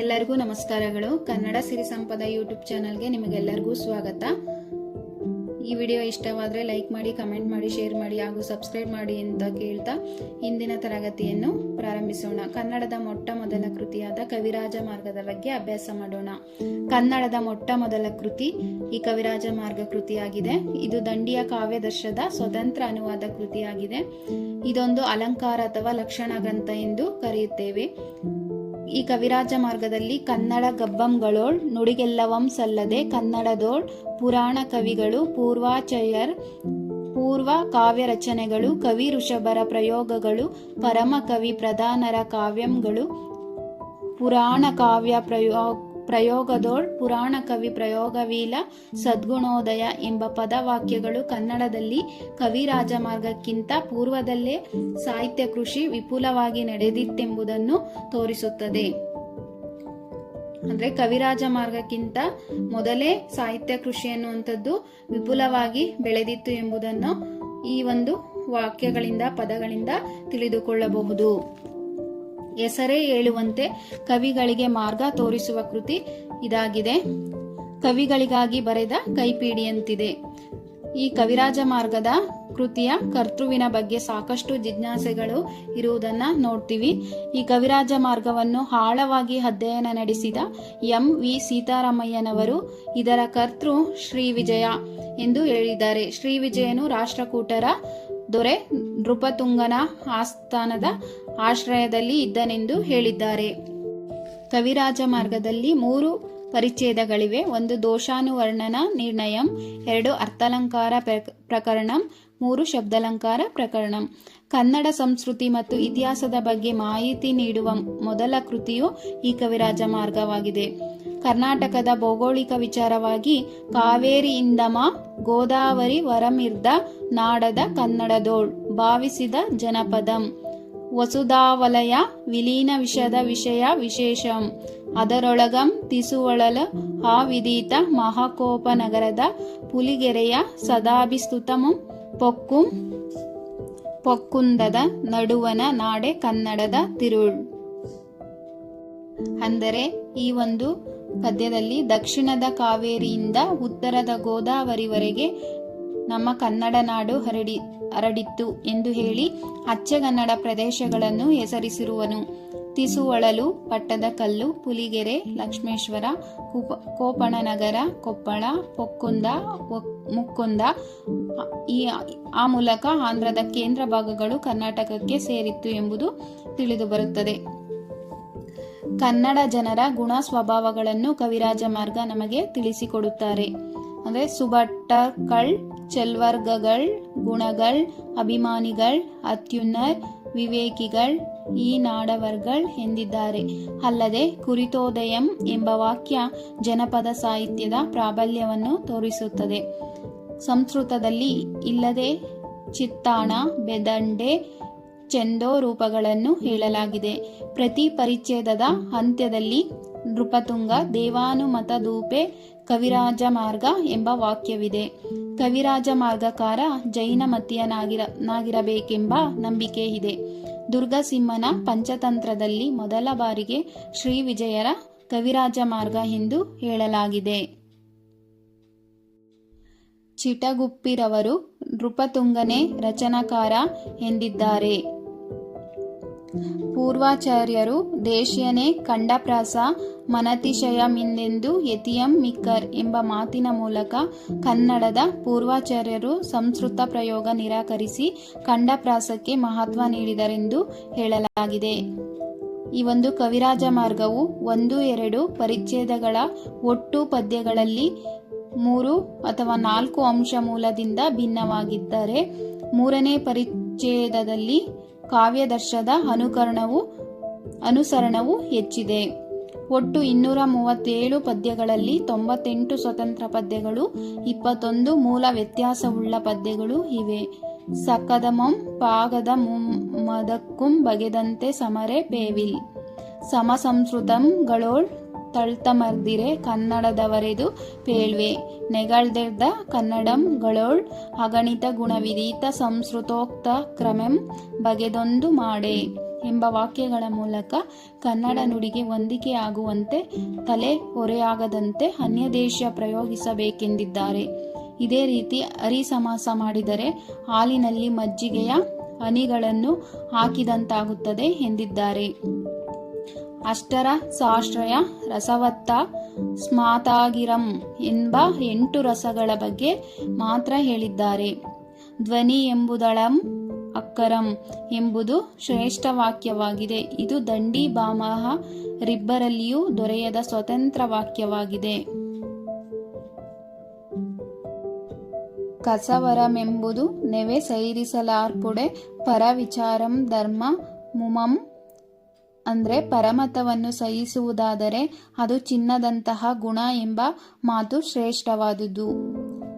ಎಲ್ಲರಿಗೂ ನಮಸ್ಕಾರಗಳು. ಕನ್ನಡ ಸಿರಿ ಸಂಪದ ಯೂಟ್ಯೂಬ್ ಚಾನಲ್ಗೆ ನಿಮಗೆಲ್ಲರಿಗೂ ಸ್ವಾಗತ. ಈ ವಿಡಿಯೋ ಇಷ್ಟವಾದರೆ ಲೈಕ್ ಮಾಡಿ, ಕಮೆಂಟ್ ಮಾಡಿ, ಶೇರ್ ಮಾಡಿ ಹಾಗೂ ಸಬ್ಸ್ಕ್ರೈಬ್ ಮಾಡಿ ಅಂತ ಕೇಳ್ತಾ ಇಂದಿನ ತರಗತಿಯನ್ನು ಪ್ರಾರಂಭಿಸೋಣ. ಕನ್ನಡದ ಮೊಟ್ಟ ಮೊದಲ ಕೃತಿಯಾದ ಕವಿರಾಜ ಮಾರ್ಗದ ಬಗ್ಗೆ ಅಭ್ಯಾಸ ಮಾಡೋಣ. ಕನ್ನಡದ ಮೊಟ್ಟ ಮೊದಲ ಕೃತಿ ಈ ಕವಿರಾಜ ಮಾರ್ಗ ಕೃತಿಯಾಗಿದೆ. ಇದು ದಂಡಿಯ ಕಾವ್ಯದರ್ಶದ ಸ್ವತಂತ್ರ ಅನುವಾದ ಕೃತಿಯಾಗಿದೆ. ಇದೊಂದು ಅಲಂಕಾರ ಅಥವಾ ಲಕ್ಷಣ ಗ್ರಂಥ ಎಂದು ಕರೆಯುತ್ತೇವೆ. ಈ ಕವಿರಾಜ ಮಾರ್ಗದಲ್ಲಿ ಕನ್ನಡ ಗಬ್ಬಂಗಳೋಳ್, ನುಡಿಗೆಲ್ಲವಂ ಸಲ್ಲದೆ ಕನ್ನಡದೋಳ್, ಪುರಾಣ ಕವಿಗಳು, ಪೂರ್ವಾಚಯರ್, ಪೂರ್ವ ಕಾವ್ಯ ರಚನೆಗಳು, ಕವಿ ಋಷಭರ ಪ್ರಯೋಗಗಳು, ಪರಮ ಕವಿ ಪ್ರಧಾನರ ಕಾವ್ಯಂಗಳು, ಪುರಾಣ ಕಾವ್ಯ ಪ್ರಯೋಗ ಪ್ರಯೋಗದೋಳ್ ಪುರಾಣ ಕವಿ ಪ್ರಯೋಗವೀಲ ಸದ್ಗುಣೋದಯ ಎಂಬ ಪದವಾಕ್ಯಗಳು ಕನ್ನಡದಲ್ಲಿ ಕವಿರಾಜ ಮಾರ್ಗಕ್ಕಿಂತ ಪೂರ್ವದಲ್ಲೇ ಸಾಹಿತ್ಯ ಕೃಷಿ ವಿಪುಲವಾಗಿ ನಡೆದಿತ್ತೆಂಬುದನ್ನು ತೋರಿಸುತ್ತದೆ. ಅಂದ್ರೆ ಕವಿರಾಜ ಮಾರ್ಗಕ್ಕಿಂತ ಮೊದಲೇ ಸಾಹಿತ್ಯ ಕೃಷಿ ಅನ್ನುವಂಥದ್ದು ವಿಪುಲವಾಗಿ ಬೆಳೆದಿತ್ತು ಎಂಬುದನ್ನು ಈ ಒಂದು ವಾಕ್ಯಗಳಿಂದ ಪದಗಳಿಂದ ತಿಳಿದುಕೊಳ್ಳಬಹುದು. ಹೆಸರೇ ಹೇಳುವಂತೆ ಕವಿಗಳಿಗೆ ಮಾರ್ಗ ತೋರಿಸುವ ಕೃತಿ ಇದಾಗಿದೆ. ಕವಿಗಳಿಗಾಗಿ ಬರೆದ ಕೈಪಿಡಿಯಂತಿದೆ. ಈ ಕವಿರಾಜ ಮಾರ್ಗದ ಕೃತಿಯ ಕರ್ತೃವಿನ ಬಗ್ಗೆ ಸಾಕಷ್ಟು ಜಿಜ್ಞಾಸೆಗಳು ಇರುವುದನ್ನ ನೋಡ್ತೀವಿ. ಈ ಕವಿರಾಜ ಮಾರ್ಗವನ್ನು ಆಳವಾಗಿ ಅಧ್ಯಯನ ನಡೆಸಿದ ಎಂ ವಿ ಸೀತಾರಾಮಯ್ಯನವರು ಇದರ ಕರ್ತೃ ಶ್ರೀ ವಿಜಯ ಎಂದು ಹೇಳಿದ್ದಾರೆ. ಶ್ರೀ ವಿಜಯನು ರಾಷ್ಟ್ರಕೂಟರ ದೊರೆ ನೃಪತುಂಗನ ಆಸ್ಥಾನದ ಆಶ್ರಯದಲ್ಲಿ ಇದ್ದನೆಂದು ಹೇಳಿದ್ದಾರೆ. ಕವಿರಾಜ ಮಾರ್ಗದಲ್ಲಿ ಮೂರು ಪರಿಚ್ಛೇದಗಳಿವೆ. ಒಂದು ದೋಷಾನುವರ್ಣನ ನಿರ್ಣಯಂ, ಎರಡು ಅರ್ಥಾಲಂಕಾರ ಪ್ರಕ- ಪ್ರಕರಣಂ ಮೂರು ಶಬ್ದಾಲಂಕಾರ ಪ್ರಕರಣ. ಕನ್ನಡ ಸಂಸ್ಕೃತಿ ಮತ್ತು ಇತಿಹಾಸದ ಬಗ್ಗೆ ಮಾಹಿತಿ ನೀಡುವ ಮೊದಲ ಕೃತಿಯು ಈ ಕವಿರಾಜ ಮಾರ್ಗವಾಗಿದೆ. ಕರ್ನಾಟಕದ ಭೌಗೋಳಿಕ ವಿಚಾರವಾಗಿ ಕಾವೇರಿಯಿಂದಮ ಗೋದಾವರಿ, ವರಮಿರ್ದ, ನಾಡದ ಕನ್ನಡದೋಳ್ ಭಾವಿಸಿದ ಜನಪದಂ. ವಸುಧಾವಲಯ ವಿಲೀನ ವಿಷದ ವಿಷಯ ವಿಶೇಷಂ. ಅದರೊಳಗಂ ತಿಸುವಳಲ, ಆ ವಿದಿತ ಮಹಾಕೋಪನಗರದ ಪುಲಿಗೆರೆಯ ಸದಾಭಿಸ್ತುತಮಂ. ಪೊಕ್ಕುಂ, ಪೊಕ್ಕುಂದದ ನಡುವನ ನಾಡೆ ಕನ್ನಡದ ತಿರುಳ್. ಅಂದರೆ, ಈ ಒಂದು ಪದ್ಯದಲ್ಲಿ ದಕ್ಷಿಣದ ಕಾವೇರಿಯಿಂದ ಉತ್ತರದ ಗೋದಾವರಿವರೆಗೆ ನಮ್ಮ ಕನ್ನಡ ನಾಡು ಹರಡಿ, ಹರಡಿತ್ತು ಎಂದು ಹೇಳಿ ಅಚ್ಚಗನ್ನಡ ಪ್ರದೇಶಗಳನ್ನು ಹೆಸರಿಸಿರುವನು. ತಿಸುವಳಲು ಪಟ್ಟದಕಲ್ಲು ಪುಲಿಗೆರೆ, ಲಕ್ಷ್ಮೇಶ್ವರ, ಕೂಪ, ಕೋಪಣನಗರ, ಕೊಪ್ಪಳ, ಪೊಕ್ಕುಂದ ಮುಕ್ಕುಂದ ಈ, ಆ ಮೂಲಕ ಆಂಧ್ರದ ಕೇಂದ್ರ ಭಾಗಗಳು ಕರ್ನಾಟಕಕ್ಕೆ ಸೇರಿತ್ತು ಎಂಬುದು ತಿಳಿದುಬರುತ್ತದೆ ಕನ್ನಡ ಜನರ ಗುಣ ಸ್ವಭಾವಗಳನ್ನು ಕವಿರಾಜ ಮಾರ್ಗ ನಮಗೆ ತಿಳಿಸಿಕೊಡುತ್ತಾರೆ. ಅಂದರೆ ಸುಬಟ್ಟಗಳ್ ಚೆಲ್ವರ್ಗಗಳ್, ಗುಣಗಳ್, ಅಭಿಮಾನಿಗಳ್, ಅತ್ಯುನ್ನರ್ ವಿವೇಕಿಗಳ್, ಈ ನಾಡವರ್ಗಳ್ ಎಂದಿದ್ದಾರೆ. ಅಲ್ಲದೆ ಕುರಿತೋದಯಂ ಎಂಬ ವಾಕ್ಯ ಜನಪದ ಸಾಹಿತ್ಯದ ಪ್ರಾಬಲ್ಯವನ್ನು ತೋರಿಸುತ್ತದೆ. ಸಂಸ್ಕೃತದಲ್ಲಿ ಇಲ್ಲದೆ ಚಿತ್ತಾಣ, ಬೆದಂಡೆ, ಚೆಂದೋ ರೂಪಗಳನ್ನು ಹೇಳಲಾಗಿದೆ. ಪ್ರತಿ ಪರಿಚ್ಛೇದದ ಅಂತ್ಯದಲ್ಲಿ ನೃಪತುಂಗ, ದೇವಾನುಮತ ದೂಪೆ ಕವಿರಾಜ ಮಾರ್ಗ ಎಂಬ ವಾಕ್ಯವಿದೆ. ಕವಿರಾಜ ಮಾರ್ಗಕಾರ ಜೈನ ಮತೀಯನಾಗಿರ ನಂಬಿಕೆ ಇದೆ ದುರ್ಗಸಿಂಹನ ಪಂಚತಂತ್ರದಲ್ಲಿ ಮೊದಲ ಬಾರಿಗೆ ಶ್ರೀ ವಿಜಯರ ಕವಿರಾಜ ಮಾರ್ಗ ಎಂದು ಹೇಳಲಾಗಿದೆ. ಚಿಟಗುಪ್ಪಿರವರು ನೃಪತುಂಗನೆ ರಚನಾಕಾರ ಎಂದಿದ್ದಾರೆ. ಪೂರ್ವಾಚಾರ್ಯರು ದೇಶಿಯನೇ ಕಂಡಪ್ರಾಸ ಮನತಿಶಯಮಿಂದೆಂದು ಯತಿಯಂ ಮಿಕ್ಕರ್ ಎಂಬ ಮಾತಿನ ಮೂಲಕ ಕನ್ನಡದ ಪೂರ್ವಾಚಾರ್ಯರು ಸಂಸ್ಕೃತ ಪ್ರಯೋಗ ನಿರಾಕರಿಸಿ ಕಂಡಪ್ರಾಸಕ್ಕೆ ಮಹತ್ವ ನೀಡಿದರೆಂದು ಹೇಳಲಾಗಿದೆ. ಈ ಒಂದು ಕವಿರಾಜ ಮಾರ್ಗವು ಒಂದು, ಎರಡು ಪರಿಚ್ಛೇದಗಳ ಒಟ್ಟು ಪದ್ಯಗಳಲ್ಲಿ ಮೂರು ಅಥವಾ ನಾಲ್ಕು ಅಂಶ ಮೂಲದಿಂದ ಭಿನ್ನವಾಗಿದ್ದರೆ ಮೂರನೇ ಪರಿಚ್ಛೇದದಲ್ಲಿ ಕಾವ್ಯದರ್ಶದ ಅನುಕರಣವು ಅನುಸರಣವು ಹೆಚ್ಚಿದೆ. ಒಟ್ಟು ಇನ್ನೂರ ಮೂವತ್ತೇಳು ಪದ್ಯಗಳಲ್ಲಿ ತೊಂಬತ್ತೆಂಟು ಸ್ವತಂತ್ರ ಪದ್ಯಗಳು, ಇಪ್ಪತ್ತೊಂದು ಮೂಲ ವ್ಯತ್ಯಾಸವುಳ್ಳ ಪದ್ಯಗಳು ಇವೆ. ಸಕದಮಂ ಪಾಗದ ಮದಕ್ಕುಂ ಬಗೆದಂತೆ ಸಮರೆ ಪೇವಿಲ್. ಸಮಸಂಸ್ಕೃತಂಗಳೋಳ್ ತಳ್ತಮರ್ದಿರೆ ಕನ್ನಡದವರೆದು ಪೇಳ್ವೆ. ನೆಗಳ್ದೆರ್ದ ಕನ್ನಡಂಗಳೋಳ್ ಅಗಣಿತ ಗುಣವಿದೀತ ಸಂಸ್ಕೃತೋಕ್ತ ಕ್ರಮಂ ಬಗೆದೊಂದು ಮಾಡೆ ಎಂಬ ವಾಕ್ಯಗಳ ಮೂಲಕ ಕನ್ನಡ ನುಡಿಗೆ ಹೊಂದಿಕೆಯಾಗುವಂತೆ ತಲೆ ಹೊರೆಯಾಗದಂತೆ ಅನ್ಯದೇಶ ಪ್ರಯೋಗಿಸಬೇಕೆಂದಿದ್ದಾರೆ. ಇದೇ ರೀತಿ ಅರಿ ಸಮಾಸ ಮಾಡಿದರೆ ಹಾಲಿನಲ್ಲಿ ಮಜ್ಜಿಗೆಯ ಹನಿಗಳನ್ನು ಹಾಕಿದಂತಾಗುತ್ತದೆ ಎಂದಿದ್ದಾರೆ. ಅಷ್ಟರ ಸಾಶ್ರಯ ರಸವತ್ತ ಸ್ಮಾತಾಗಿರಂ ಎಂಬ ಎಂಟು ರಸಗಳ ಬಗ್ಗೆ ಮಾತ್ರ ಹೇಳಿದ್ದಾರೆ. ಧ್ವನಿ ಎಂಬುದಳಂ ಅಕ್ಕರಂ ಎಂಬುದು ಶ್ರೇಷ್ಠ ವಾಕ್ಯವಾಗಿದೆ ಇದು ದಂಡಿ ಬಾಮಹ ರಿಬ್ಬರಲ್ಲಿಯೂ ದೊರೆಯದ ಸ್ವತಂತ್ರ ವಾಕ್ಯವಾಗಿದೆ. ಕಸವರಮೆಂಬುದು ನೆವೆ ಸೈರಿಸಲಾರ್ಪುಡೆ ಪರವಿಚಾರಂ ಧರ್ಮ ಮುಮಂ ಅಂದರೆ ಪರಮತವನ್ನು ಸಹಿಸುವುದಾದರೆ ಅದು ಚಿನ್ನದಂತಹ ಗುಣ ಎಂಬ ಮಾತು ಶ್ರೇಷ್ಠವಾದುದು.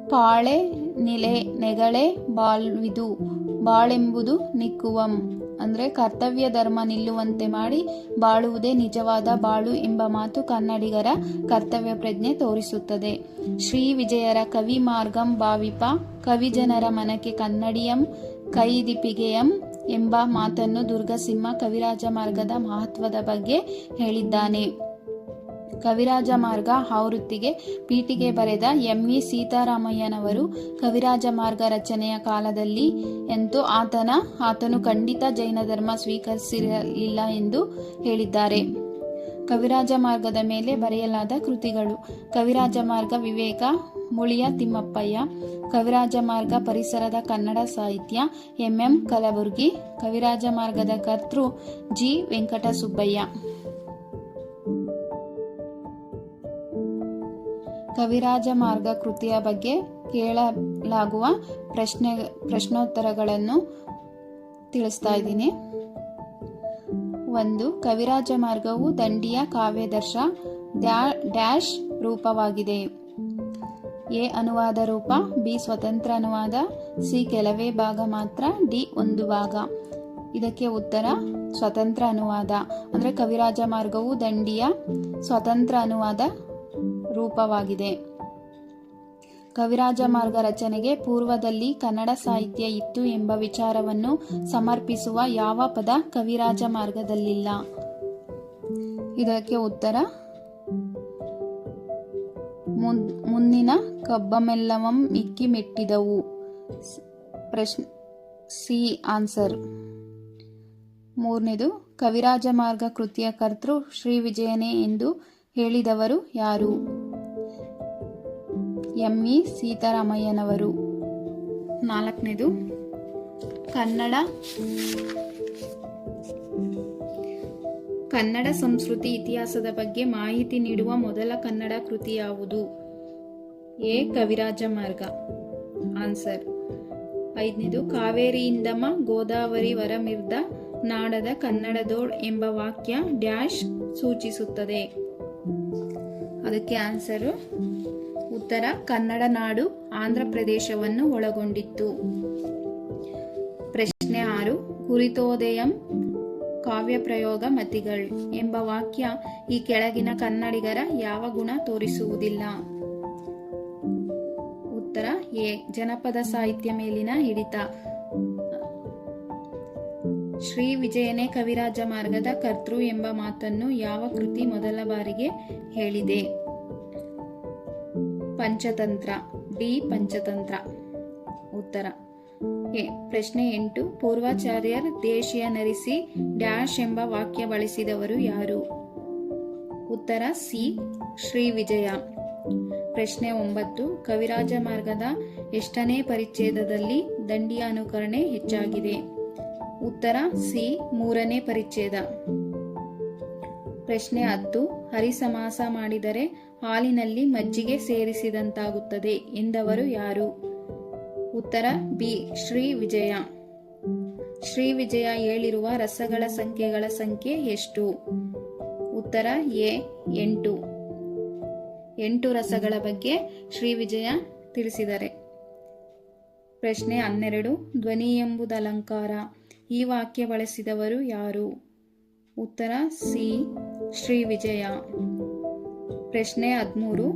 ಪಾಳೆ ನಿಲೆ ನೆಗಳೆ ಬಾಳ್ವಿದು. ಬಾಳೆಂಬುದು ನಿಕ್ಕುವಂ. ಅಂದರೆ ಕರ್ತವ್ಯ ಧರ್ಮ ನಿಲ್ಲುವಂತೆ ಮಾಡಿ ಬಾಳುವುದೇ ನಿಜವಾದ ಬಾಳು ಎಂಬ ಮಾತು ಕನ್ನಡಿಗರ ಕರ್ತವ್ಯ ಪ್ರಜ್ಞೆ ತೋರಿಸುತ್ತದೆ. ಶ್ರೀ ವಿಜಯರ ಕವಿ ಮಾರ್ಗಂ ಭಾವಿಪ. ಕವಿಜನರ ಮನಕ್ಕೆ ಕನ್ನಡಿಯಂ, ಕೈದಿಪಿಗೆಯಂ ಎಂಬ ಮಾತನ್ನು ದುರ್ಗಸಿಂಹ ಕವಿರಾಜ ಮಾರ್ಗದ ಮಹತ್ವದ ಬಗ್ಗೆ ಹೇಳಿದ್ದಾನೆ. ಕವಿರಾಜ ಮಾರ್ಗ ಆವೃತ್ತಿಗೆ ಪೀಠಿಗೆ ಬರೆದ ಎಂ. ವಿ. ಸೀತಾರಾಮಯ್ಯನವರು ಕವಿರಾಜ ಮಾರ್ಗ ರಚನೆಯ ಕಾಲದಲ್ಲಿ ಎಂದು ಆತನ, ಆತನು ಖಂಡಿತ ಜೈನ ಧರ್ಮ ಸ್ವೀಕರಿಸಿರಲಿಲ್ಲ ಎಂದು ಹೇಳಿದ್ದಾರೆ. ಕವಿರಾಜ ಮಾರ್ಗದ ಮೇಲೆ ಬರೆಯಲಾದ ಕೃತಿಗಳು. ಕವಿರಾಜ ಮಾರ್ಗ ವಿವೇಕ, ಮುಳಿಯ ತಿಮ್ಮಪ್ಪಯ್ಯ, ಕವಿರಾಜ ಮಾರ್ಗ ಪರಿಸರದ ಕನ್ನಡ ಸಾಹಿತ್ಯ, ಎಂಎಂ ಕಲಬುರ್ಗಿ, ಕವಿರಾಜ ಮಾರ್ಗದ ಕರ್ತೃ ಜಿ. ವೆಂಕಟಸುಬ್ಬಯ್ಯ. ಕವಿರಾಜ ಮಾರ್ಗ ಕೃತಿಯ ಬಗ್ಗೆ ಕೇಳಲಾಗುವ ಪ್ರಶ್ನೆ, ಪ್ರಶ್ನೋತ್ತರಗಳನ್ನು ತಿಳಿಸ್ತಾ ಇದ್ದೀನಿ. ಒಂದು ಕವಿರಾಜ ಮಾರ್ಗವು ದಂಡಿಯ ಕಾವ್ಯದರ್ಶ ಡ್ಯಾ- ಡ್ಯಾಶ್ ರೂಪವಾಗಿದೆ. ಎ ಅನುವಾದ ರೂಪ, ಬಿ ಸ್ವತಂತ್ರ ಅನುವಾದ, ಸಿ ಕೆಲವೇ ಭಾಗ ಮಾತ್ರ, ಡಿ ಒಂದು ಭಾಗ. ಇದಕ್ಕೆ ಉತ್ತರ, ಸ್ವತಂತ್ರ ಅನುವಾದ. ಅಂದರೆ ಕವಿರಾಜ ಮಾರ್ಗವು ದಂಡಿಯ ಸ್ವತಂತ್ರ ಅನುವಾದ ರೂಪವಾಗಿದೆ. ಕವಿರಾಜ ಮಾರ್ಗ ರಚನೆಗೆ ಪೂರ್ವದಲ್ಲಿ ಕನ್ನಡ ಸಾಹಿತ್ಯ ಇತ್ತು ಎಂಬ ವಿಚಾರವನ್ನು ಸಮರ್ಪಿಸುವ ಯಾವ ಪದ ಕವಿರಾಜ ಮಾರ್ಗದಲ್ಲಿಲ್ಲ? ಇದಕ್ಕೆ ಉತ್ತರ ಮುಂದಿನ ಕಬ್ಬಮೆಲ್ಲವಂ ಇಕ್ಕಿ ಮೆಟ್ಟಿದವು. ಪ್ರಶ್ನೆ ಸಿ ಆನ್ಸರ್. ಮೂರನೇದು, ಕವಿರಾಜ ಮಾರ್ಗ ಕೃತಿಯ ಕರ್ತೃ ಶ್ರೀ ವಿಜಯನೇ ಎಂದು ಹೇಳಿದವರು ಯಾರು? ಎಂ ಇ ಸೀತಾರಾಮಯ್ಯನವರು. ನಾಲ್ಕನೇದು, ಕನ್ನಡ ಕನ್ನಡ ಸಂಸ್ಕೃತಿ ಇತಿಹಾಸದ ಬಗ್ಗೆ ಮಾಹಿತಿ ನೀಡುವ ಮೊದಲ ಕನ್ನಡ ಕೃತಿ ಯಾವುದು? ಎ, ಕವಿರಾಜ ಮಾರ್ಗ. ಆನ್ಸರ್, ಐದನೇದು ಕಾವೇರಿಯಿಂದಮ ಗೋದಾವರಿ ವರಮಿರ್ದ ನಾಡದ ಕನ್ನಡದೋಳ್ ಎಂಬ ವಾಕ್ಯ ಡ್ಯಾಶ್ ಸೂಚಿಸುತ್ತದೆ. ಅದಕ್ಕೆ ಆನ್ಸರು ಉತ್ತರ ಕನ್ನಡ ನಾಡು ಆಂಧ್ರ ಪ್ರದೇಶವನ್ನು ಒಳಗೊಂಡಿತ್ತು. ಪ್ರಶ್ನೆ ಆರು, ಕುರಿತೋದಯಂ ಕಾವ್ಯ ಪ್ರಯೋಗ ಮತಿಗಳ್ ಎಂಬ ವಾಕ್ಯ ಈ ಕೆಳಗಿನ ಕನ್ನಡಿಗರ ಯಾವ ಗುಣ ತೋರಿಸುವುದಿಲ್ಲ. ಉತ್ತರ ಎ, ಜನಪದ ಸಾಹಿತ್ಯ ಮೇಲಿನ ಹಿಡಿತ. ಶ್ರೀ ವಿಜಯನೇ ಕವಿರಾಜ ಮಾರ್ಗದ ಕರ್ತೃ ಎಂಬ ಮಾತನ್ನು ಯಾವ ಕೃತಿ ಮೊದಲ ಬಾರಿಗೆ ಹೇಳಿದೆ? ಪಂಚತಂತ್ರ, ಡಿ ಪಂಚತಂತ್ರ. ಉತ್ತರ. ಎ. ಪ್ರಶ್ನೆ ಎಂಟು. ಪೂರ್ವಾಚಾರ್ಯರ್ ದೇಶೀಯ ನರಿಸಿ ಡ್ಯಾಶ್ ಎಂಬ ವಾಕ್ಯ ಬಳಸಿದವರು ಯಾರು? ಉತ್ತರ ಸಿ. ಶ್ರೀ ವಿಜಯ. ಪ್ರಶ್ನೆ ಒಂಬತ್ತು. ಕವಿರಾಜ ಮಾರ್ಗದ ಎಷ್ಟನೇ ಪರಿಚ್ಛೇದದಲ್ಲಿ ದಂಡಿಯ ಅನುಕರಣೆ ಹೆಚ್ಚಾಗಿದೆ? ಉತ್ತರ ಸಿ. ಮೂರನೇ ಪರಿಚ್ಛೇದ. ಪ್ರಶ್ನೆ ಹತ್ತು. ಹರಿಸಮಾಸ ಮಾಡಿದರೆ ಹಾಲಿನಲ್ಲಿ ಮಜ್ಜಿಗೆ ಸೇರಿಸಿದಂತಾಗುತ್ತದೆ, ಎಂದವರು ಯಾರು? ಉತ್ತರ, ಬಿ, ಶ್ರೀ ವಿಜಯ. ಶ್ರೀ ವಿಜಯ ಹೇಳಿರುವ ರಸಗಳ ಸಂಖ್ಯೆಗಳ ಸಂಖ್ಯೆ ಎಷ್ಟು? ಉತ್ತರ, ಎ, ಎಂಟು. ಎಂಟು ರಸಗಳ ಬಗ್ಗೆ ಶ್ರೀ ವಿಜಯ ತಿಳಿಸಿದರೆ. ಪ್ರಶ್ನೆ ಹನ್ನೆರಡು, ಧ್ವನಿ ಎಂಬುದು ಅಲಂಕಾರ ಈ ವಾಕ್ಯ ಬಳಸಿದವರು ಯಾರು? ಉತ್ತರ, ಸಿ, ಶ್ರೀ ವಿಜಯ. ಪ್ರಶ್ನೆ ಹದಿಮೂರು.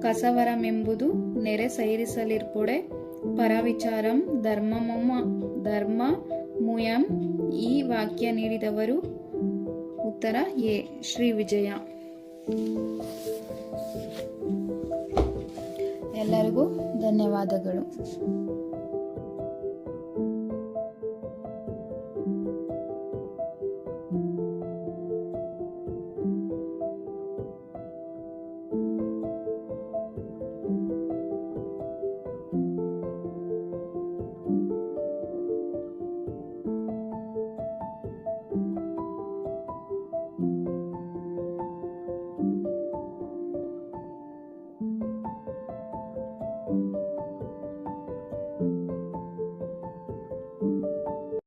ಕಸವರಮೆಂಬುದು ನೆರೆ ಸೈರಿಸಲಿರ್ಪೊಡೆ. ಪರವಿಚಾರಂ ಧರ್ಮಮಮ, ಧರ್ಮ ಮುಯಂ ಈ ವಾಕ್ಯ ನೀಡಿದವರು. ಉತ್ತರ ಎ. ಶ್ರೀ ವಿಜಯ. ಎಲ್ಲರಿಗೂ ಧನ್ಯವಾದಗಳು.